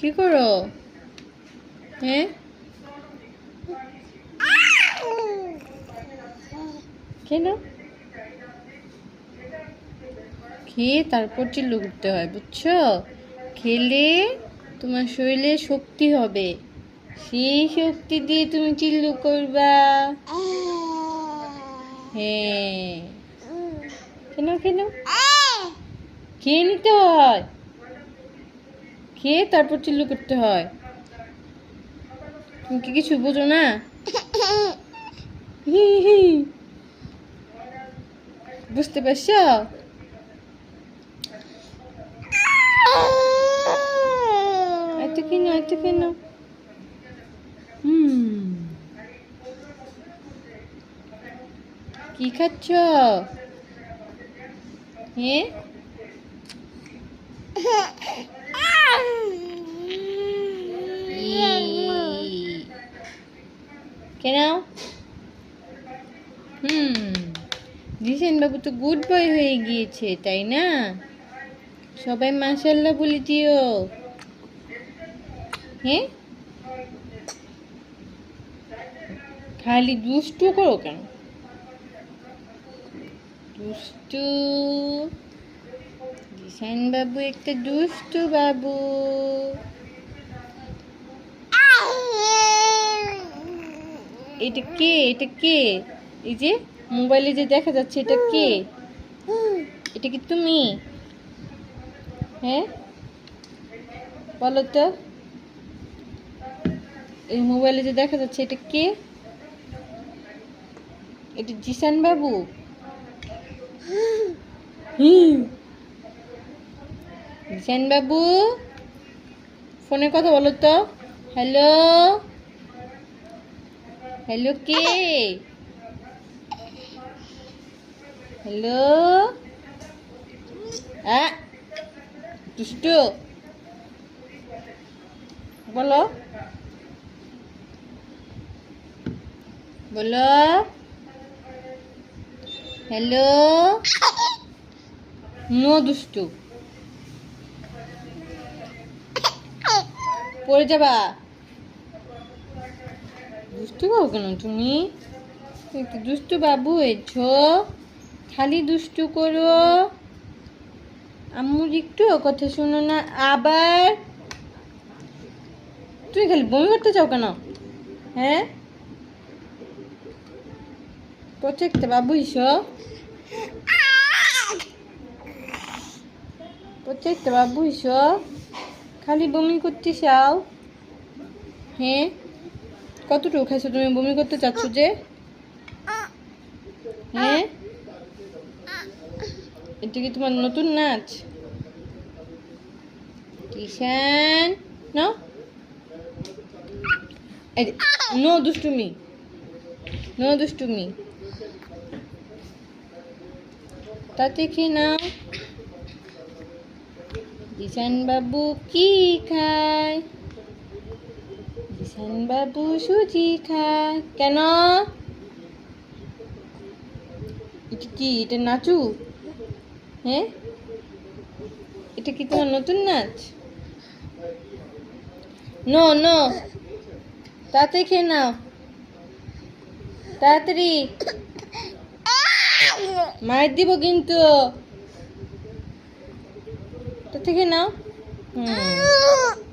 কি করো? হ্যাঁ কেন? খেয়ে তারপর চিল্লু করতে হয়, বুঝছ? খেলে তোমার শরীরে শক্তি হবে। সেই শক্তি দিয়ে তুমি চিল্লু করবা। হ্যাঁ। কেন কেন? খেয়ে নিতে হয়। খেয়ে তারপর চিল্লু করতে হয়। তুমি কি কিছু বোঝো না? হি হি। বুঝতে পারছ? এত কেন এত কেন কি খাচ্ছ? হ্যাঁ ই। কেন হুম। জিসেন বাবু তো গুড বয় হয়ে গিয়েছে, তাই না? সবাই মাশাল্লাহ বলে দিও। হ্যাঁ? খালি দুষ্টু করো কেন? দুষ্টু? জিসান বাবু একটা দুষ্টু বাবু। এটা কে? এটা কে? এই যে মোবাইলে যে দেখা যাচ্ছে, এটা কে? এটা কি তুমি? হ্যাঁ? বলো তো। এই মোবাইলে যে দেখা যাচ্ছে, এটা কে? এটা জিসান বাবু? জিসান বাবু? ফোনে কথা বলো তো। হ্যালো? হ্যালো, কে? হ্যালো হ্যাঁ দুষ্টু বলো বলো হ্যালো নো দুষ্টু পড়ে যাবা? দুষ্টু হও কেন তুমি? দুষ্টু বাবু হয়েছ খালি দুষ্টু করো। আম্মুর একটু কথা শোনো না, আবার তুমি খালি বমি করতে চাও কেন? হ্যাঁ? প্রত্যেকটা বাবু হিসো প্রত্যেকটা বাবু হিসো খালি বমি করতে চাও? হ্যাঁ? কতটুকু খাইছো তুমি? বমি করতে চাচ্ছ যে? হ্যাঁ? এটা কি তোমার নতুন নাচ? টিশান না? নো দুষ্টুমি নো দুষ্টুমি। তাতে খেয়ে নাও জিসান বাবু কি খায়? জিসান বাবু সুজি খায়। কেন? এটা কি, এটা নাচু? হ্যাঁ? এটা কি তোমার নতুন নাচ? No no. তাতে খেয়ে নাও। তাড়াতাড়ি। মায়ের দিব কিন্তু। তাতে খেয়ে নাও। হুম।